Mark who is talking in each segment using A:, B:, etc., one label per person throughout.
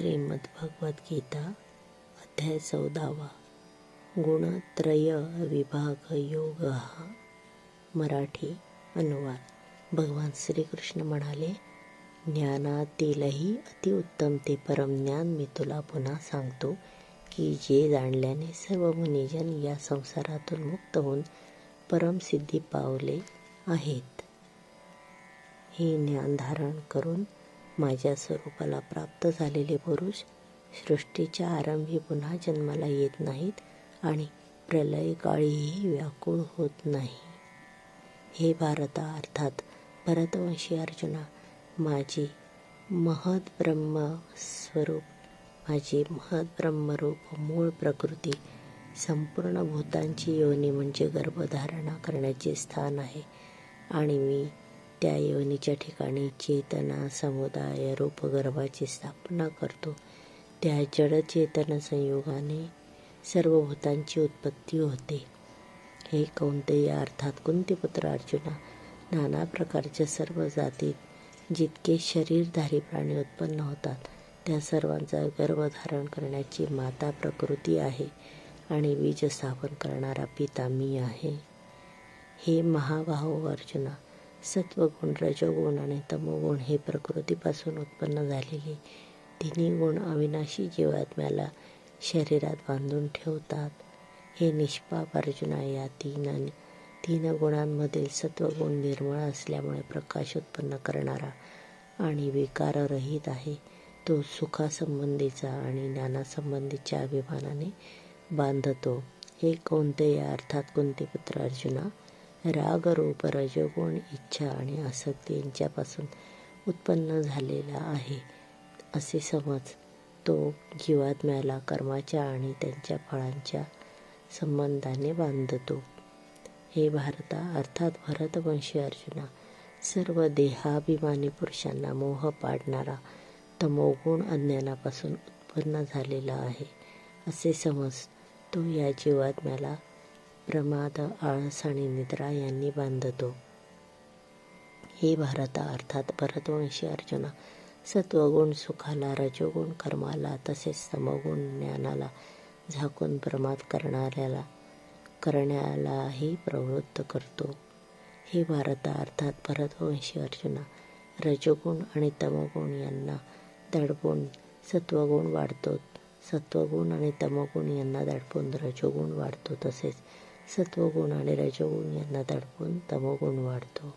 A: श्रीमद्भगवद्गीता अध्याय चौदावा. गुणत्रय विभाग योग. हा मराठी अनुवाद. भगवान श्रीकृष्ण म्हणाले ज्ञानातीलही अतिउत्तम ते परमज्ञान मी तुला पुन्हा सांगतो की जे जाणल्याने सर्व मुनिजन या संसारातून मुक्त होऊन परमसिद्धी पावले आहेत. हे ज्ञान धारण करून माझ्या स्वरूपाला प्राप्त झालेले पुरुष सृष्टीच्या आरंभी पुन्हा जन्माला येत नाहीत आणि प्रलयकाळीही व्याकुळ होत नाही. हे भारता अर्थात भरतवंशी अर्जुना माझी महद ब्रह्म स्वरूप माझी महद ब्रह्मरूप मूळ प्रकृती संपूर्ण भूतांची योनी म्हणजे गर्भधारणा करण्याचे स्थान आहे आणि मी त्या योनीच्या ठिकाणी चेतना समुदाय रूपगर्भाची स्थापना करतो. त्या जडचेतन संयोगाने सर्व भूतांची उत्पत्ती होते. हे कोणतेही अर्थात कुंतीपुत्र अर्जुना नाना प्रकारच्या सर्व जातीत जितके शरीरधारी प्राणी उत्पन्न होतात त्या सर्वांचा गर्भधारण करण्याची माता प्रकृती आहे आणि बीज स्थापन करणारा पिता मी आहे. हे महाबाहो अर्जुना सत्वगुण रजोगुण आणि तमोगुण हे प्रकृतीपासून उत्पन्न झालेले तिन्ही गुण अविनाशी जीवात्म्याला शरीरात बांधून ठेवतात. हे निष्पाप अर्जुना या तीन तीन गुणांमधील सत्वगुण निर्मळ असल्यामुळे प्रकाश उत्पन्न करणारा आणि विकाररहित आहे. तो सुखासंबंधीचा आणि ज्ञानासंबंधीच्या अभिमानाने बांधतो. हे कोणते? या अर्थात कोणते पुत्र अर्जुना राग रूप रजोगुण इच्छा आणि आसक्ती यांच्यापासून उत्पन्न झालेला आहे. असे समज तो जीवात्म्याला कर्माच्या आणि त्यांच्या फळांच्या संबंधाने बांधतो. हे भारता अर्थात भरतवंशी अर्जुना सर्व देहाभिमानी पुरुषांना मोह पाडणारा तमोगुण अज्ञानापासून उत्पन्न झालेला आहे. असे समज तो या जीवात्म्याला प्रमाद आळस आणि निद्रा यांनी बांधतो. हे भारता अर्थात भरतवंशी अर्जुना सत्वगुण सुखाला रजोगुण कर्माला तसेच समगुण ज्ञानाला झाकून प्रमाद करणाऱ्याला करण्यालाही प्रवृत्त करतो. हे भारता अर्थात भरतवंशी अर्जुना रजोगुण आणि तमगुण यांना दडपून सत्वगुण वाढतो. सत्वगुण आणि तमगुण यांना दडपून रजोगुण वाढतो. तसेच सत्वगुण आणि रजोगुण यांना दडपून तमोगुण वाढतो.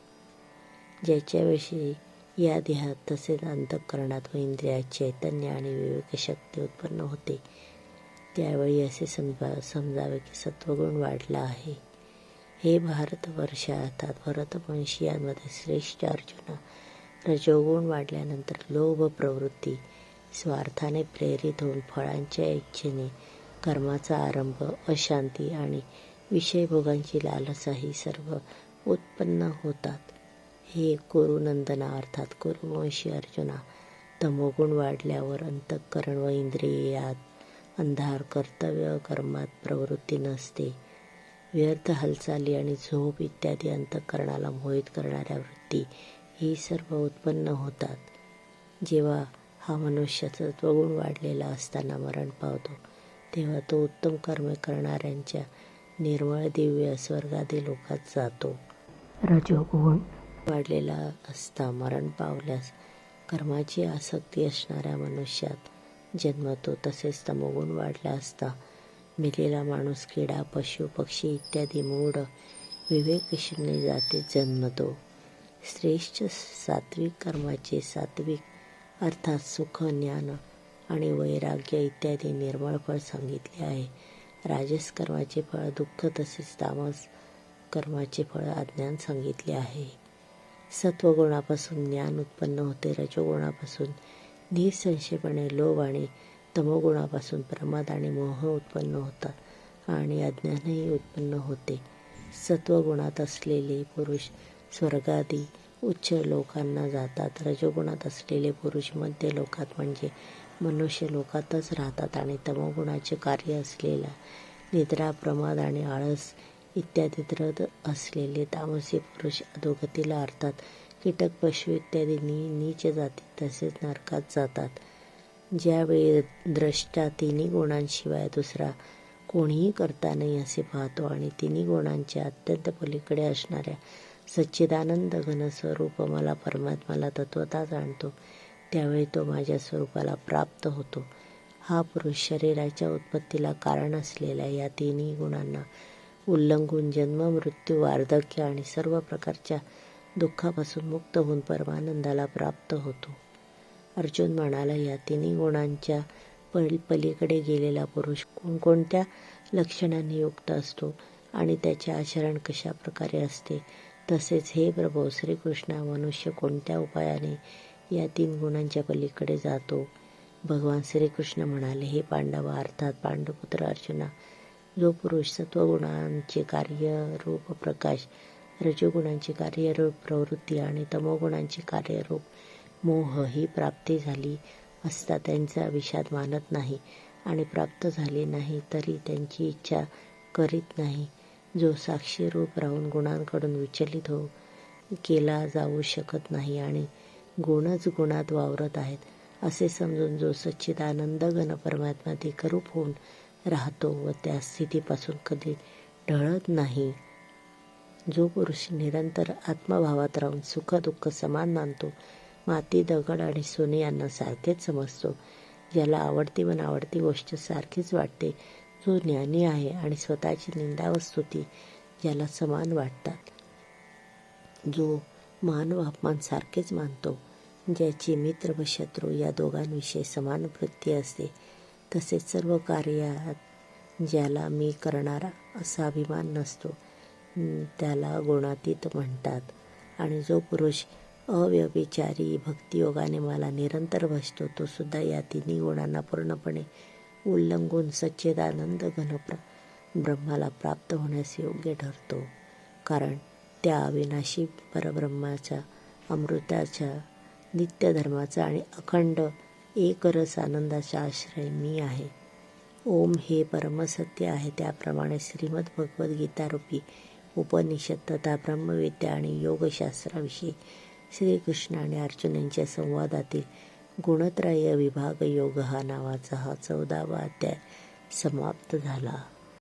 A: ज्याच्याविषयी या देहात तसेच अंतःकरणात व इंद्रियात चैतन्य आणि विवेकशक्ती उत्पन्न होते त्यावेळी असे समजा समजावे की सत्वगुण वाढला आहे. हे भारतवर्ष अर्थात भरतवंशीयांमध्ये श्रेष्ठ अर्जुन रजोगुण वाढल्यानंतर लोभ प्रवृत्ती स्वार्थाने प्रेरित होऊन फळांच्या इच्छेने कर्माचा आरंभ अशांती आणि विषयभोगांची लालसा ही सर्व उत्पन्न होतात. हे कुरुनंदना अर्थात कुरुवंशी अर्जुना तमोगुण वाढल्यावर अंतःकरण व इंद्रियात अंधार कर्तव्य कर्मात प्रवृत्ती नसते. व्यर्थ हालचाली आणि झोप इत्यादी अंतःकरणाला मोहित करणाऱ्या वृत्ती ही सर्व उत्पन्न होतात. जेव्हा हा मनुष्य सत्वगुण वाढलेला असताना मरण पावतो तेव्हा तो उत्तम कर्मे करणाऱ्यांच्या निर्मळ दिव्य स्वर्गादी लोकात जातो. रजोगुण. वाढलेला असता मरण पावल्यास कर्माची आसक्ती असणाऱ्या मनुष्यात जन्मतो तसेच तमोगुण वाढला असता मेलेला माणूस किडा पशु पक्षी इत्यादी मूढ विवेकशून्य जातीत जन्मतो. श्रेष्ठ सात्विक कर्माचे सात्विक अर्थात सुख ज्ञान आणि वैराग्य इत्यादी निर्मळ फळ सांगितले आहे. राजस कर्माचे फळ दुःख तसेच तामस कर्माचे फळ अज्ञान सांगितले आहे. सत्वगुणापासून ज्ञान उत्पन्न होते. रजोगुणापासून निसंशयपणे लोभ आणि तमोगुणापासून प्रमाद आणि मोह उत्पन्न होतात आणि अज्ञानही उत्पन्न होते. सत्वगुणात असलेले पुरुष स्वर्गादी उच्च लोकांना जातात. रजोगुणात असलेले पुरुष मध्य लोकात म्हणजे मनुष्य लोकातच राहतात आणि तमोगुणाचे कार्य असलेला निद्रा प्रमाद आणि आळस इत्यादी द्रद असलेले तामसी पुरुष अधोगतीला अर्थात कीटक पशु इत्यादी नी नीच जाती तसेच नरकात जातात. ज्यावेळी द्रष्टा तिन्ही गुणांशिवाय दुसरा कोणीही करता नाही असे पाहतो आणि तिन्ही गुणांच्या अत्यंत पलीकडे असणाऱ्या सच्चिदानंद घनस्वरूप मला परमात्माला तत्वता जाणतो. त्यावेळी तो माझ्या स्वरूपाला प्राप्त होतो. हा पुरुष शरीराच्या उत्पत्तीला कारण असलेल्या या तिन्ही गुणांना उल्लंघून जन्म मृत्यू वार्धक्य आणि सर्व प्रकारच्या दुःखापासून मुक्त होऊन परमानंदाला प्राप्त होतो. अर्जुन म्हणाला या तिन्ही गुणांच्या पल पलीकडे गेलेला पुरुष कोणकोणत्या लक्षणांनी युक्त असतो आणि त्याचे आचरण कशा प्रकारे असते? तसेच हे प्रभो श्रीकृष्णा मनुष्य कोणत्या उपायाने या तीन गुणांच्या पलीकडे जातो? भगवान श्रीकृष्ण म्हणाले हे पांडवा अर्थात पांडुपुत्र अर्जुना जो पुरुष सत्वगुणांचे कार्य रूप प्रकाश रजोगुणांची कार्यरूप प्रवृत्ती आणि तमोगुणांची कार्यरूप मोह ही प्राप्ती झाली असता त्यांचा विषाद मानत नाही आणि प्राप्त झाले नाही तरी त्यांची इच्छा करीत नाही. जो साक्षीरूप राहून गुणांकडून विचलित हो केला जाऊ शकत नाही आणि गुणच गुणात वावरत आहेत असे समजून जो सच्चिदानंद घन परमात्मा करूप होऊन राहतो व त्या स्थितीपासून कधी ढळत नाही. जो पुरुष निरंतर आत्मभावात राहून सुखदुःख समान मानतो माती दगड आणि सोने यांना सारखेच समजतो ज्याला आवडती व नावडती गोष्ट सारखीच वाटते जो ज्ञानी आहे आणि स्वतःची निंदा व स्तुती ज्याला समान वाटतात. जो मान व अपमान सारखेच मानतो ज्याची मित्र व शत्रू या दोघांविषयी समान वृत्ती असते तसेच सर्व कार्यात ज्याला मी करणारा असा अभिमान नसतो त्याला गुणातीत म्हणतात. आणि जो पुरुष अव्यभिचारी भक्तियोगाने मला निरंतर भजतो तो सुद्धा या तिन्ही गुणांना पूर्णपणे उल्लंघून सच्चेदानंद घनप्र ब्रह्माला प्राप्त होण्यास योग्य ठरतो. कारण त्या अविनाशी परब्रह्माच्या अमृताच्या नित्यधर्माचा आणि अखंड एकरस आनंदाचा आश्रय मी आहे. ओम हे परमसत्य आहे. त्याप्रमाणे श्रीमद भगवद्गीतारूपी उपनिषद तथा ब्रह्मविद्या आणि योगशास्त्राविषयी श्रीकृष्ण आणि अर्जुन यांच्या संवादातील गुणत्रय विभाग योग हा नावाचा हा चौदावा अध्याय समाप्त झाला.